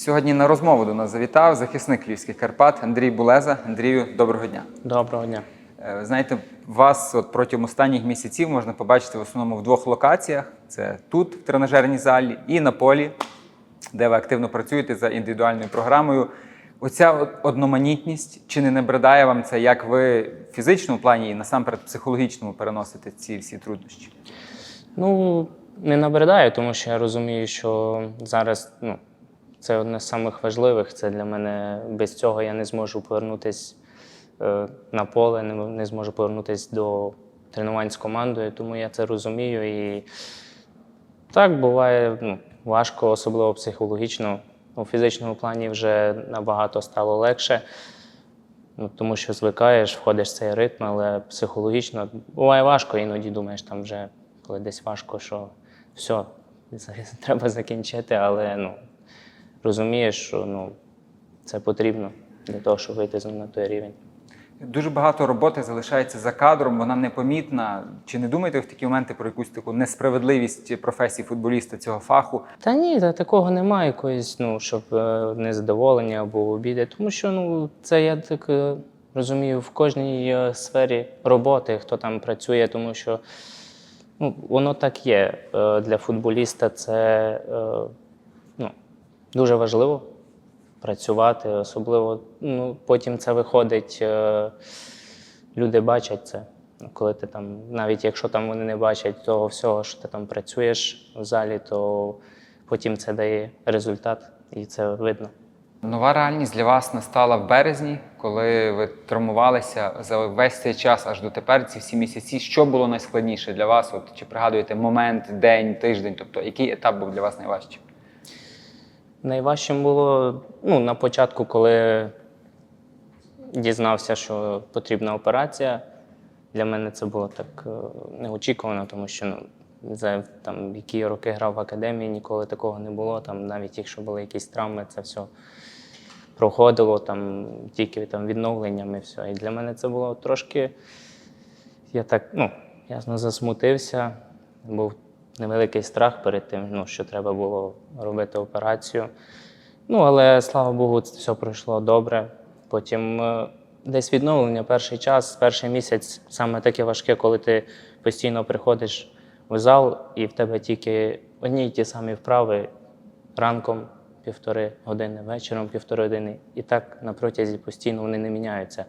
Сьогодні на розмову до нас завітав захисник Львівських Карпат Андрій Булеза. Андрію, доброго дня. Доброго дня. Е, знаєте, вас от протягом останніх місяців можна побачити в основному в двох локаціях: це тут, в тренажерній залі, і на полі, де ви активно працюєте за індивідуальною програмою. Оця одноманітність чи не набридає вам це, як ви в фізичному плані і насамперед психологічному переносите ці всі труднощі? Ну, не набридаю, тому що я розумію, що зараз ну, це одне з самих важливих. Це для мене без цього я не зможу повернутися е, на поле, не, зможу повернутися до тренувань з командою, тому я це розумію. І так буває ну, важко, особливо психологічно. У фізичному плані вже набагато стало легше. Ну, тому що звикаєш, входиш в цей ритм, але психологічно буває важко, іноді думаєш, там вже коли десь важко, що все, треба закінчити, але ну, розумієш, що ну, це потрібно для того, щоб вийти на той рівень. Дуже багато роботи залишається за кадром, вона непомітна. Чи не думаєте в такі моменти про якусь таку несправедливість професії футболіста цього фаху? Та ні, та такого немає якоїсь, ну, щоб е, незадоволення або обіди. Тому що ну, це я так е, розумію в кожній е, сфері роботи, хто там працює, тому що ну, воно так є. Для футболіста це дуже важливо працювати, особливо ну, потім це виходить, е, люди бачать це. Коли ти там, навіть якщо там вони не бачать того всього, що ти там працюєш в залі, то потім це дає результат, і це видно. Нова реальність для вас настала в березні, коли ви травмувалися за весь цей час аж до тепер, ці всі місяці. Що було найскладніше для вас? От чи пригадуєте момент, день, тиждень? Тобто, який етап був для вас найважчим? Найважчим було ну, на початку, коли дізнався, що потрібна операція. Для мене це було так е, неочікувано, тому що ну, за там, які роки грав в академії, ніколи такого не було. Там, навіть якщо були якісь травми, це все проходило там, тільки там, відновленням і все. І для мене це було трошки. Я так, ну, ясно, засмутився. Був невеликий страх перед тим, ну, що треба було робити операцію. Ну, але слава Богу, це все пройшло добре. Потім е, десь відновлення перший час, перший місяць саме таке важке, коли ти постійно приходиш в зал, і в тебе тільки одні й ті самі вправи ранком півтори години, вечором півтори години. І так на протязі постійно вони не міняються.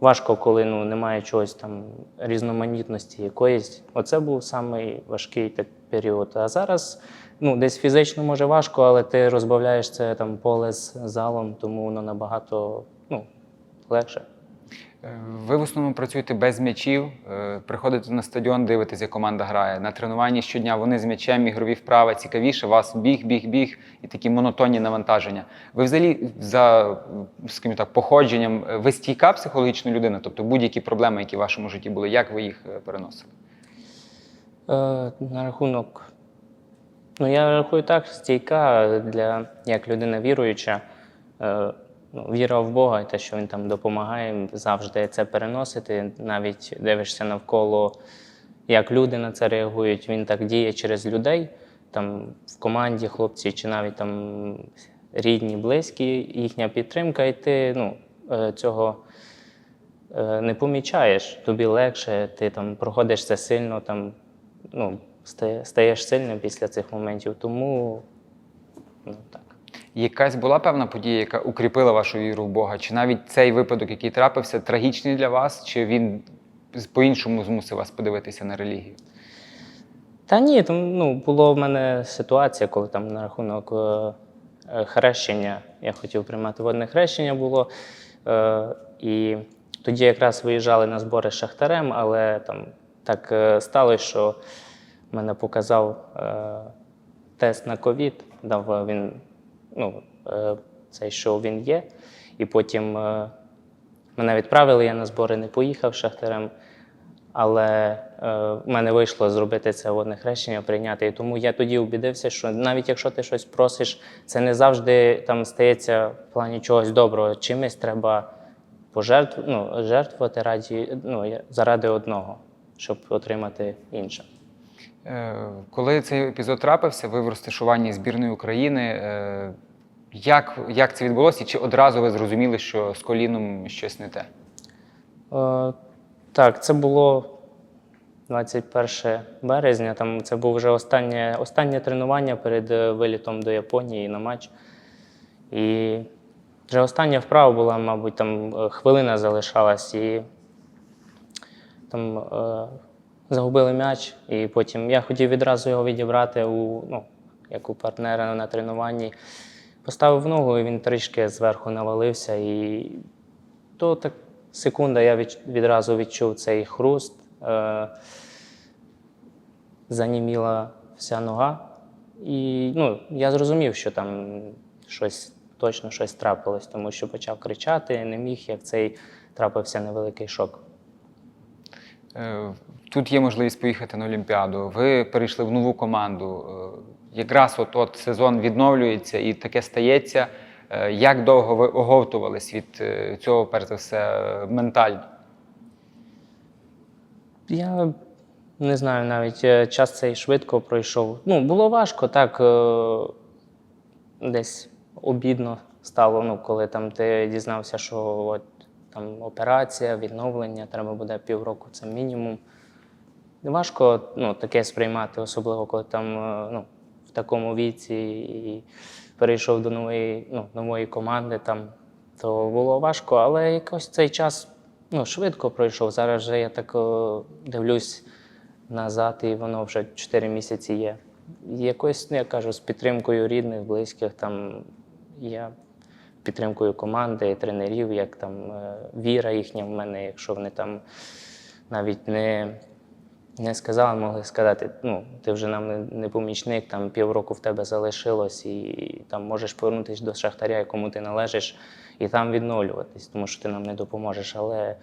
Важко, коли ну, немає чогось там різноманітності якоїсь. Оце був самий важкий так, період. А зараз ну, десь фізично може важко, але ти розбавляєш це там поле з залом, тому воно набагато ну, легше. Е, Ви в основному працюєте без м'ячів, е, приходите на стадіон, дивитесь, як команда грає. На тренуванні щодня вони з м'ячем, ігрові вправи цікавіше. Вас біг, біг, біг і такі монотонні навантаження. Ви взагалі за скажімо так, походженням, е, ви стійка психологічна людина, тобто будь-які проблеми, які в вашому житті були, як ви їх переносили? На рахунок. Ну, я рахую так, стійка для як людина віруюча. Віра в Бога і те, що він там допомагає, завжди це переносити. Навіть дивишся навколо, як люди на це реагують. Він так діє через людей, там в команді хлопці, чи навіть там рідні, близькі, їхня підтримка, і ти ну, е, цього е, не помічаєш, тобі легше, ти там проходиш це сильно, там, ну, стаєш сильним після цих моментів. Тому ну, так. Якась була певна подія, яка укріпила вашу віру в Бога? Чи навіть цей випадок, який трапився, трагічний для вас, чи він по-іншому змусив вас подивитися на релігію? Та ні, там ну, була в мене ситуація, коли там на рахунок е, е, хрещення, я хотів приймати водне хрещення було. Е, і тоді якраз виїжджали на збори з Шахтарем, але там так е, сталося, що мене показав е, тест на ковід, дав е, він, ну, е, цей, що він є. І потім е, мене відправили, я на збори не поїхав Шахтарем. Але е, в мене вийшло зробити це водне хрещення, прийняти. І тому я тоді убідився, що навіть якщо ти щось просиш, це не завжди там стається в плані чогось доброго. Чимось треба пожертв, ну, жертвувати раді, ну, заради одного, щоб отримати інше. Коли цей епізод трапився, ви в розташуванні збірної України. Як, як це відбулося? Чи одразу ви зрозуміли, що з коліном щось не те? Е, так, це було 21 березня. Там це було вже останнє, останнє тренування перед е, вилітом до Японії на матч. І вже остання вправа була, мабуть, там е, хвилина залишалась, і там е, загубили м'яч, і потім я хотів відразу його відібрати у, ну, як у партнера на тренуванні. Поставив ногу, і він трішки зверху навалився. І то так секунда я від, відразу відчув цей хруст. Е, заніміла вся нога. І ну, я зрозумів, що там щось точно щось трапилось, тому що почав кричати, не міг, як цей трапився невеликий шок. Е, Тут є можливість поїхати на Олімпіаду. Ви перейшли в нову команду. Е, Якраз от, от сезон відновлюється і таке стається. Е, Як довго ви оговтувались від цього, перш за все, ментально? Я не знаю, навіть час цей швидко пройшов. Ну, було важко, так десь обідно стало, ну, коли там ти дізнався, що от, там операція, відновлення, треба буде півроку, це мінімум. Важко ну, таке сприймати, особливо коли там е, ну, в такому віці і перейшов до нової, ну, нової команди, там, то було важко, але якось цей час ну, швидко пройшов. Зараз вже я так о, дивлюсь назад, і воно вже 4 місяці є. Якось, ну, я кажу, з підтримкою рідних, близьких, там я підтримкою команди, тренерів, як там е, віра їхня в мене, якщо вони там навіть не, не сказали, могли сказати, ну, ти вже нам не, помічник, там півроку в тебе залишилось, і там можеш повернутися до шахтаря, якому ти належиш, і там відновлюватись, тому що ти нам не допоможеш. Але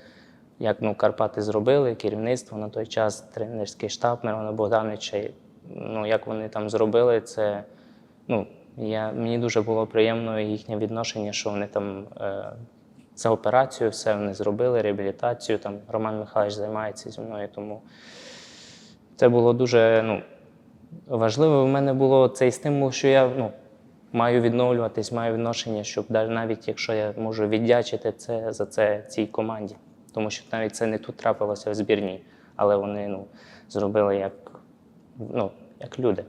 як ну, Карпати зробили, керівництво на той час, тренерський штаб Мирона Богдановича, ну, як вони там зробили, це ну, я, мені дуже було приємно їхнє відношення, що вони там е, за операцію все вони зробили, реабілітацію. Там Роман Михайлович займається зі мною, тому це було дуже ну, важливо. У мене було цей стимул, що я ну, маю відновлюватись, маю відношення, щоб навіть, якщо я можу віддячити це за це цій команді. Тому що навіть це не тут трапилося в збірній, але вони ну, зробили як, ну, як люди.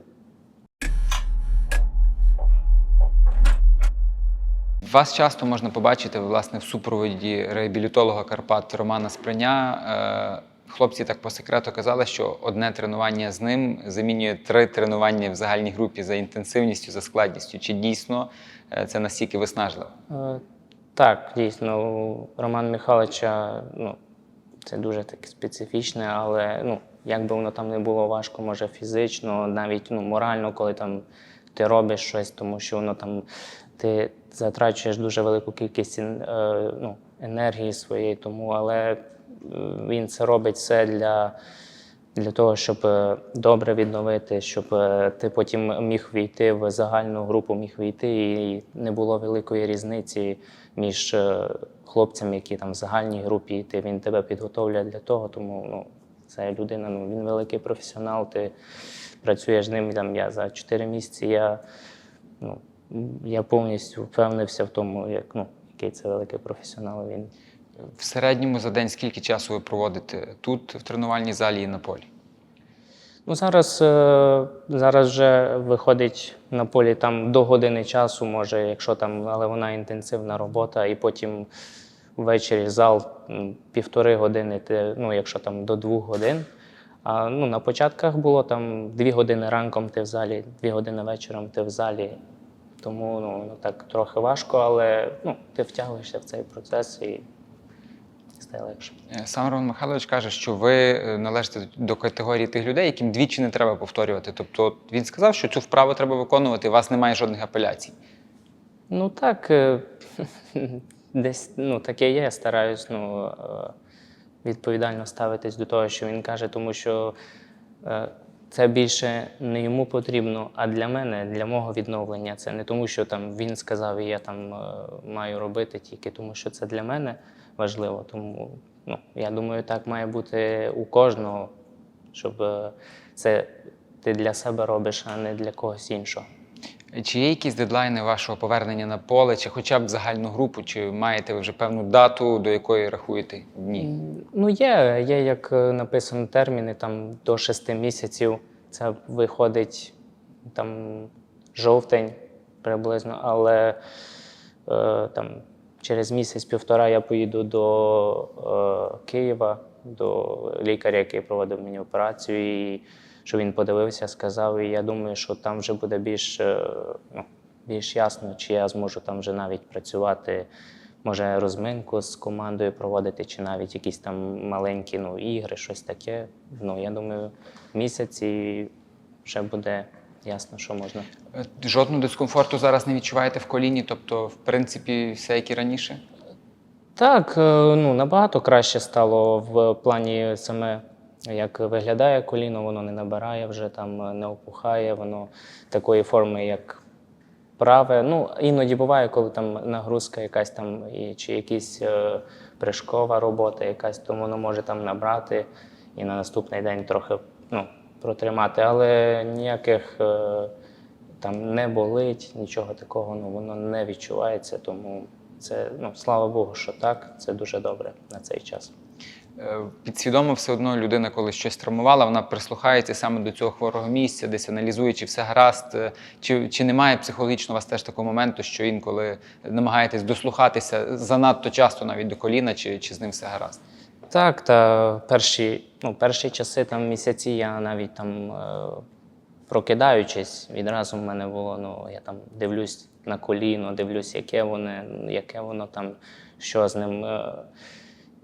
Вас часто можна побачити власне в супроводі реабілітолога Карпат Романа Сприня. Е, Хлопці так по секрету казали, що одне тренування з ним замінює три тренування в загальній групі за інтенсивністю, за складністю. Чи дійсно е, це настільки виснажливо? Е, Так, дійсно, у Романа Михайловича ну, це дуже таке специфічне, але ну, як би воно там не було важко, може фізично, навіть ну, морально, коли там ти робиш щось, тому що воно там ти затрачуєш дуже велику кількість е, ну, енергії своєї, тому але е, він це робить все для. Для того, щоб е, добре відновити, щоб ти потім міг війти в загальну групу, міг війти, і не було великої різниці між хлопцями, які там в загальній групі, і ти він тебе підготовлює для того. Тому ну, це людина, ну він великий професіонал. Ти працюєш з ним. Там я за 4 місяці. Я, ну, я повністю впевнився в тому, як ну, який це великий професіонал. Він В середньому за день скільки часу ви проводите тут, в тренувальній залі і на полі? Ну, зараз, е, зараз вже виходить на полі там до години часу, може, якщо там, але вона інтенсивна робота, і потім ввечері зал півтори години, ну, якщо там до двох годин. А ну, на початках було там дві години ранком ти в залі, дві години вечором ти в залі. Тому ну, так трохи важко, але ну, ти втягуєшся в цей процес і стає легше. Е, Сам Роман Михайлович каже, що ви е, належите до категорії тих людей, яким двічі не треба повторювати. Тобто він сказав, що цю вправу треба виконувати, у вас немає жодних апеляцій. Ну так, е, десь ну, таке є. Я стараюсь ну, відповідально ставитись до того, що він каже, тому що це більше не йому потрібно, а для мене, для мого відновлення. Це не тому, що там він сказав, і я там е, маю робити тільки тому, що це для мене важливо. Тому ну, я думаю, так має бути у кожного, щоб е, це ти для себе робиш, а не для когось іншого. Чи є якісь дедлайни вашого повернення на поле, чи хоча б загальну групу, чи маєте ви вже певну дату, до якої рахуєте дні? Ну, є, є як е, написано терміни там до 6 місяців. Це виходить там жовтень приблизно, але е, там через місяць-півтора я поїду до е, Києва, до лікаря, який проводив мені операцію, і що він подивився, сказав. І я думаю, що там вже буде більш, е, ну, більш ясно, чи я зможу там вже навіть працювати. Може, розминку з командою проводити, чи навіть якісь там маленькі ну, ігри, щось таке. Ну, я думаю, місяць і вже буде ясно, що можна. Е, Жодного дискомфорту зараз не відчуваєте в коліні, тобто, в принципі, все як і раніше? Так, е, ну набагато краще стало в плані саме, як виглядає коліно, воно не набирає вже там, е, не опухає, воно такої форми, як праве. Ну, іноді буває, коли там нагрузка якась там, і, чи якась е, прыжкова робота, якась, то воно може там набрати і на наступний день трохи ну, протримати, але ніяких. Е, там не болить, нічого такого, ну воно не відчувається, тому це ну слава Богу, що так, це дуже добре на цей час. Е, Підсвідомо все одно людина, коли щось травмувала, вона прислухається саме до цього хворого місця, десь аналізує, чи все гаразд, е, чи, чи немає психологічно у вас теж такого моменту, що інколи намагаєтесь дослухатися занадто часто навіть до коліна, чи, чи з ним все гаразд? Так, та перші, ну, перші часи, там місяці, я навіть там е, прокидаючись, відразу в мене було, ну я там дивлюсь на коліно, дивлюсь, яке воно, яке воно там, що з ним.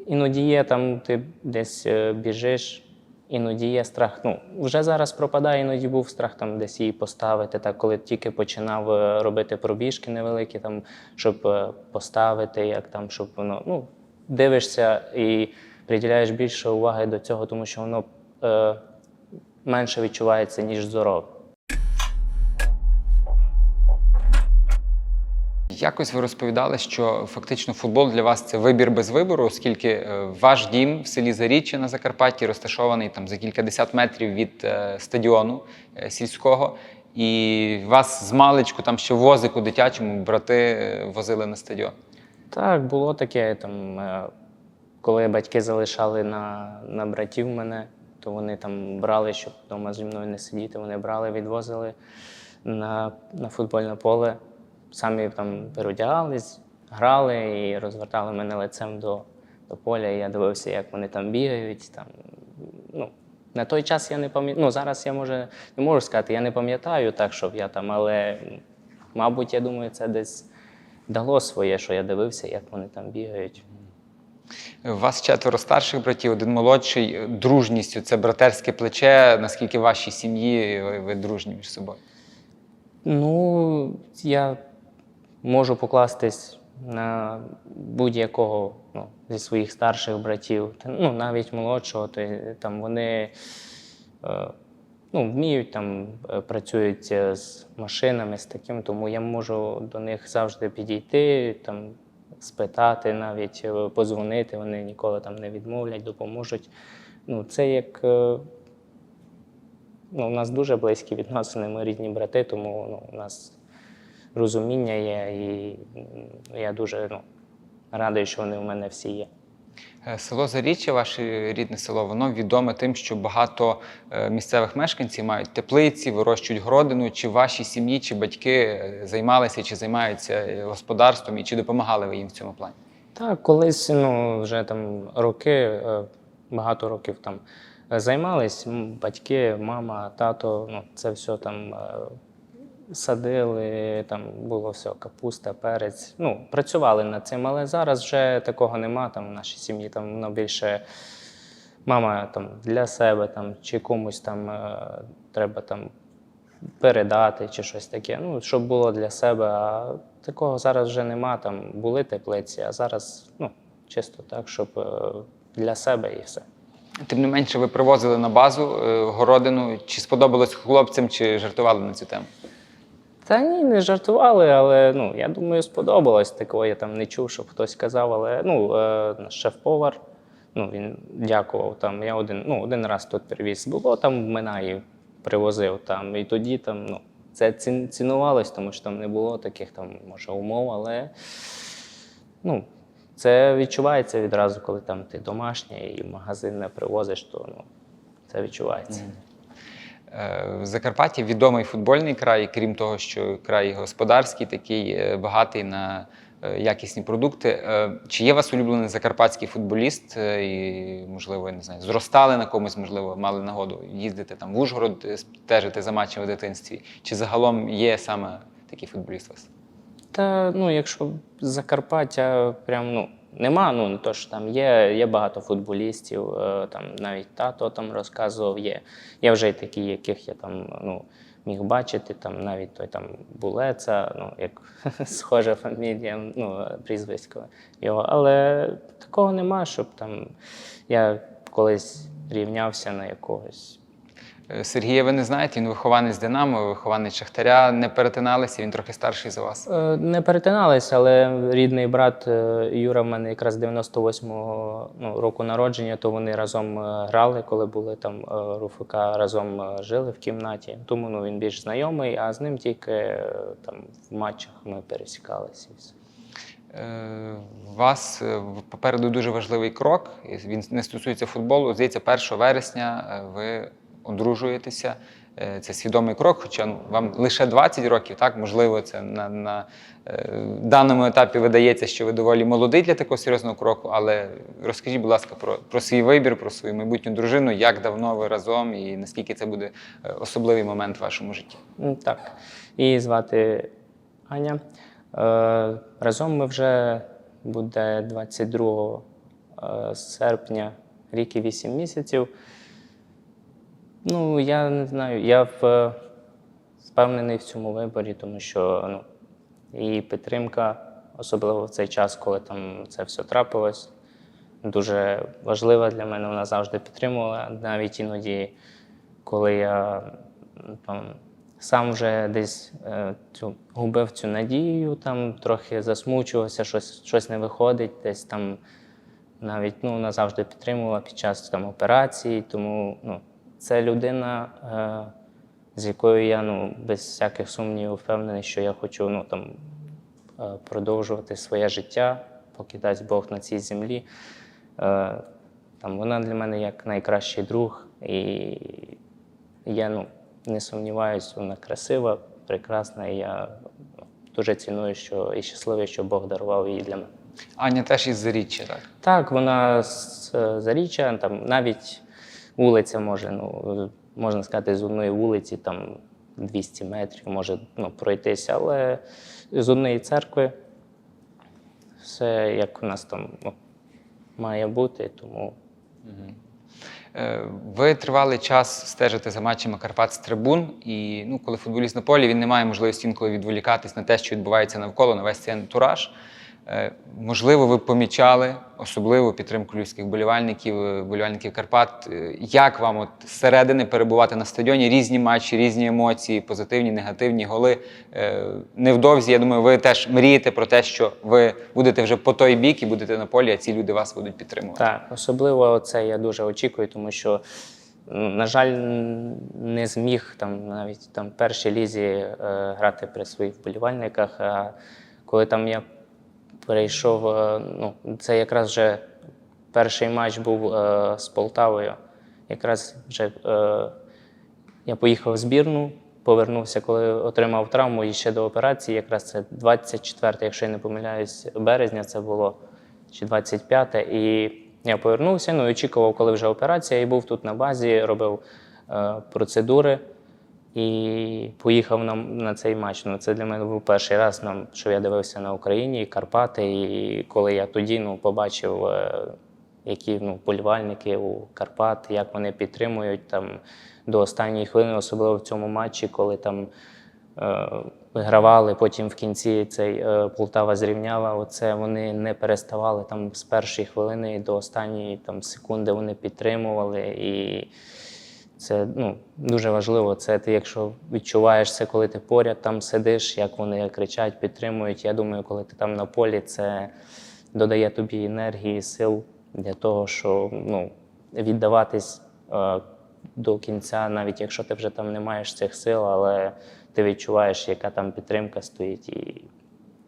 Іноді є там, ти десь е, біжиш, іноді є страх. Ну, вже зараз пропадає, іноді був страх там десь її поставити. Так, коли тільки починав е, робити пробіжки невеликі, там, щоб е, поставити, як там, щоб воно. Ну, дивишся і приділяєш більше уваги до цього, тому що воно е, менше відчувається, ніж здорове. Якось ви розповідали, що фактично футбол для вас це вибір без вибору, оскільки е, ваш дім в селі Заріччя на Закарпатті розташований там за кількадесят метрів від е, стадіону е, сільського, і вас з маличку там ще в возику дитячому брати возили на стадіон. Так, було таке. Там, коли батьки залишали на, на братів мене, то вони там брали, щоб вдома зі мною не сидіти, вони брали, відвозили на, на футбольне поле. Самі там переодягались, грали і розвертали мене лицем до, до поля. І я дивився, як вони там бігають. Там, ну, на той час я не пам'ятаю. Ну, зараз я може, не можу сказати, я не пам'ятаю так, щоб я там, але, мабуть, я думаю, це десь дало своє, що я дивився, як вони там бігають. У вас четверо старших братів, один молодший. Дружністю це братерське плече. Наскільки в вашій сім'ї ви дружні між собою? Ну, я можу покластись на будь-якого ну, зі своїх старших братів, ну, навіть молодшого, то, там вони е, ну, вміють там, е, працюють е, з машинами, з таким, тому я можу до них завжди підійти, там, спитати, навіть позвонити, вони ніколи там не відмовлять, допоможуть. Ну, це як. Ну, у нас дуже близькі відносини, ми рідні брати, тому ну, у нас розуміння є, і я дуже ну, радий, що вони у мене всі є. Е, Село Заріччя, ваше рідне село, воно відоме тим, що багато е, місцевих мешканців мають теплиці, вирощують городину. Чи в вашій сім'ї, чи батьки е, займалися чи займаються господарством, і чи допомагали ви їм в цьому плані? Так, колись ну, вже там роки, багато років там займались батьки, мама, тато, ну, це все там садили, там було все, капуста, перець. Ну, працювали над цим, але зараз вже такого нема там в нашій сім'ї. Там воно більше мама там для себе там, чи комусь там е, треба там передати чи щось таке. Ну, щоб було для себе. А такого зараз вже нема. Там були теплиці, а зараз ну, чисто так, щоб е, для себе і все. Тим не менше, ви привозили на базу е, городину. Чи сподобалось хлопцям, чи жартували на цю тему? Та ні, не жартували, але ну, я думаю, сподобалось. Такого я там не чув, щоб хтось казав, але ну, е, наш шеф-повар, ну, він дякував. Там, я один, ну, один раз тут привіз. Було там в Минаї, привозив там. І тоді там, ну, це ці- цінувалось, тому що там не було таких там, може, умов, але ну, це відчувається відразу, коли там ти домашній і магазин не привозиш, то ну, це відчувається. Е, Закарпаття відомий футбольний край, крім того, що край господарський, такий е, багатий на е, якісні продукти. Чи є у вас улюблений закарпатський футболіст? І, можливо, я не знаю, зростали на комусь, можливо, мали нагоду їздити там в Ужгород, стежити за матчами в дитинстві? Чи загалом є саме такий футболіст у вас? Та ну, якщо Закарпаття прям ну. Нема, ну не то що там є, є багато футболістів, е, там навіть тато там розказував, є. Є вже й такі, яких я там ну, міг бачити, там навіть той там Булеца, ну як схожа фамілія, ну, прізвисько його. Але такого нема, щоб там я колись рівнявся на якогось. Е, Сергія, ви не знаєте, він вихованець Динамо, вихованець Шахтаря, не перетиналися, він трохи старший за вас. Е, Не перетиналися, але рідний брат е, Юра в мене якраз 98-го ну, року народження, то вони разом грали, коли були там РУФК, разом жили в кімнаті. Тому ну, він більш знайомий, а з ним тільки там в матчах ми пересікалися. У вас попереду дуже важливий крок. Він не стосується футболу. Здається, 1 вересня ви одружуєтеся. Е, Це свідомий крок, хоча вам лише 20 років, так можливо, це на, на е, даному етапі видається, що ви доволі молодий для такого серйозного кроку. Але розкажіть, будь ласка, про, про свій вибір, про свою майбутню дружину, як давно ви разом і наскільки це буде е, особливий момент в вашому житті. Так. Її звати Аня. Е, разом ми вже буде 22 е, серпня, рік і 8 місяців. Ну, я не знаю, я в, впевнений в цьому виборі, тому що ну, її підтримка, особливо в цей час, коли там це все трапилось, дуже важлива для мене. Вона завжди підтримувала, навіть іноді, коли я там, сам вже десь е, цю, губив цю надію, там трохи засмучувався, щось, щось не виходить, десь там навіть ну, вона завжди підтримувала під час там, операції. Тому ну, це людина, е, з якою я ну, без всяких сумнівів впевнений, що я хочу ну, там, е, продовжувати своє життя, поки дасть Бог на цій землі. Е, там, вона для мене як найкращий друг, і я ну, не сумніваюся, вона красива, прекрасна, і я ну, дуже ціную що, і щасливий, що Бог дарував її для мене. Аня теж із Заріччя, так? Так, вона з Заріччя, там навіть вулиця може, ну, можна сказати, з одної вулиці там 200 метрів може ну, пройтися, але з однієї церкви все як у нас там ну, має бути, тому Е, Ви тривалий час стежите за матчами Карпат трибун, і ну, коли футболіст на полі, він не має можливості інколи відволікатись на те, що відбувається навколо, на весь цей антураж. Е, Можливо, ви помічали особливу підтримку львівських болівальників, е, болівальників Карпат. Е, Як вам от зсередини перебувати на стадіоні? Різні матчі, різні емоції, позитивні, негативні голи. Невдовзі, я думаю, ви теж мрієте про те, що ви будете вже по той бік і будете на полі, а ці люди вас будуть підтримувати. Так, особливо це я дуже очікую, тому що, на жаль, не зміг там навіть там першій лізі е, грати при своїх вболівальниках. А коли там я перейшов, е, ну, це якраз вже перший матч був е, з Полтавою. Якраз вже е, я поїхав в збірну, повернувся, коли отримав травму і ще до операції. Якраз це 24, якщо я не помиляюсь, березня це було чи 25. І я повернувся, ну і очікував, коли вже операція, і був тут на базі, робив е, процедури і поїхав на, на цей матч. Ну, це для мене був перший раз, нам, що я дивився на Україні, і Карпати. І коли я тоді ну, побачив, е, які ну, болівальники у Карпат, як вони підтримують там до останньої хвилини, особливо в цьому матчі, коли там е, вигравали, потім в кінці цей е, Полтава зрівняла. Оце вони не переставали там з першої хвилини до останньої там, секунди вони підтримували. І це ну, дуже важливо. Це ти, якщо відчуваєш це, коли ти поряд там сидиш, як вони кричать, підтримують. Я думаю, коли ти там на полі, це додає тобі енергії, сил для того, щоб ну, віддаватись е, до кінця, навіть якщо ти вже там не маєш цих сил, але ти відчуваєш, яка там підтримка стоїть, і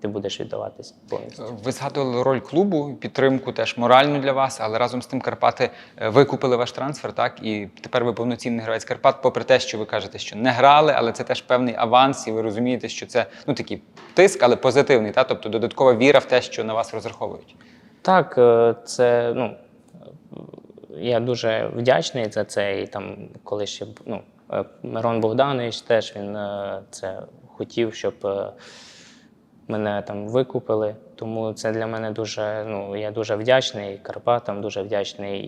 ти будеш віддаватися повністю. Ви згадували роль клубу, підтримку теж моральну для вас, але разом з тим Карпати е, викупили ваш трансфер, так? І тепер ви повноцінний гравець Карпат, попри те, що ви кажете, що не грали, але це теж певний аванс, і ви розумієте, що це ну такий тиск, але позитивний, так? тобто додаткова віра в те, що на вас розраховують. Так, е, це ну е, я дуже вдячний за це. І там, коли ще ну, е, Мирон Богданович теж він е, це хотів, щоб е, мене там викупили. Тому це для мене дуже. Ну я дуже вдячний Карпатам, дуже вдячний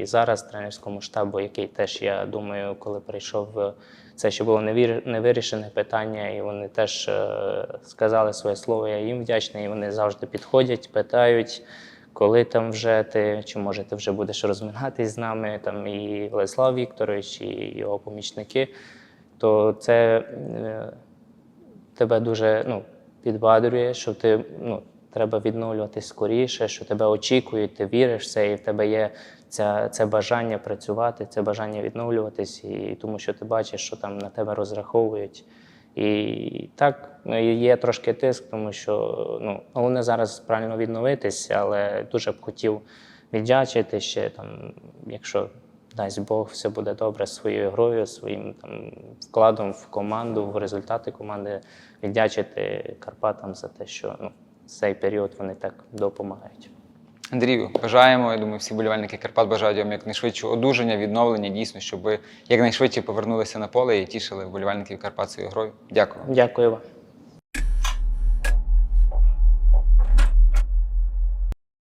і зараз тренерському штабу, який теж я думаю, коли прийшов. е, Це ще було невирішене питання, і вони теж е, сказали своє слово. Я їм вдячний. І вони завжди підходять, питають, коли там вже ти, чи може ти вже будеш розминатись з нами, там і Владислав Вікторович, і його помічники. То це е, тебе дуже ну, підбадрює, що ти ну, треба відновлюватись скоріше, що тебе очікують, ти віриш в це, і в тебе є ця, це бажання працювати, це бажання відновлюватись, і тому що ти бачиш, що там на тебе розраховують. І так, ну, є трошки тиск, тому що ну, головне зараз правильно відновитись, але дуже б хотів віддячити ще там, якщо дасть Бог, все буде добре своєю грою, своїм там вкладом в команду, в результати команди, віддячити Карпатам за те, що ну, цей період вони так допомагають. Андрію, бажаємо, я думаю, всі болівальники Карпат бажають вам якнайшвидшого одужання, відновлення, дійсно, щоб ви якнайшвидше повернулися на поле і тішили вболівальників Карпат своєю грою. Дякую. Дякую вам.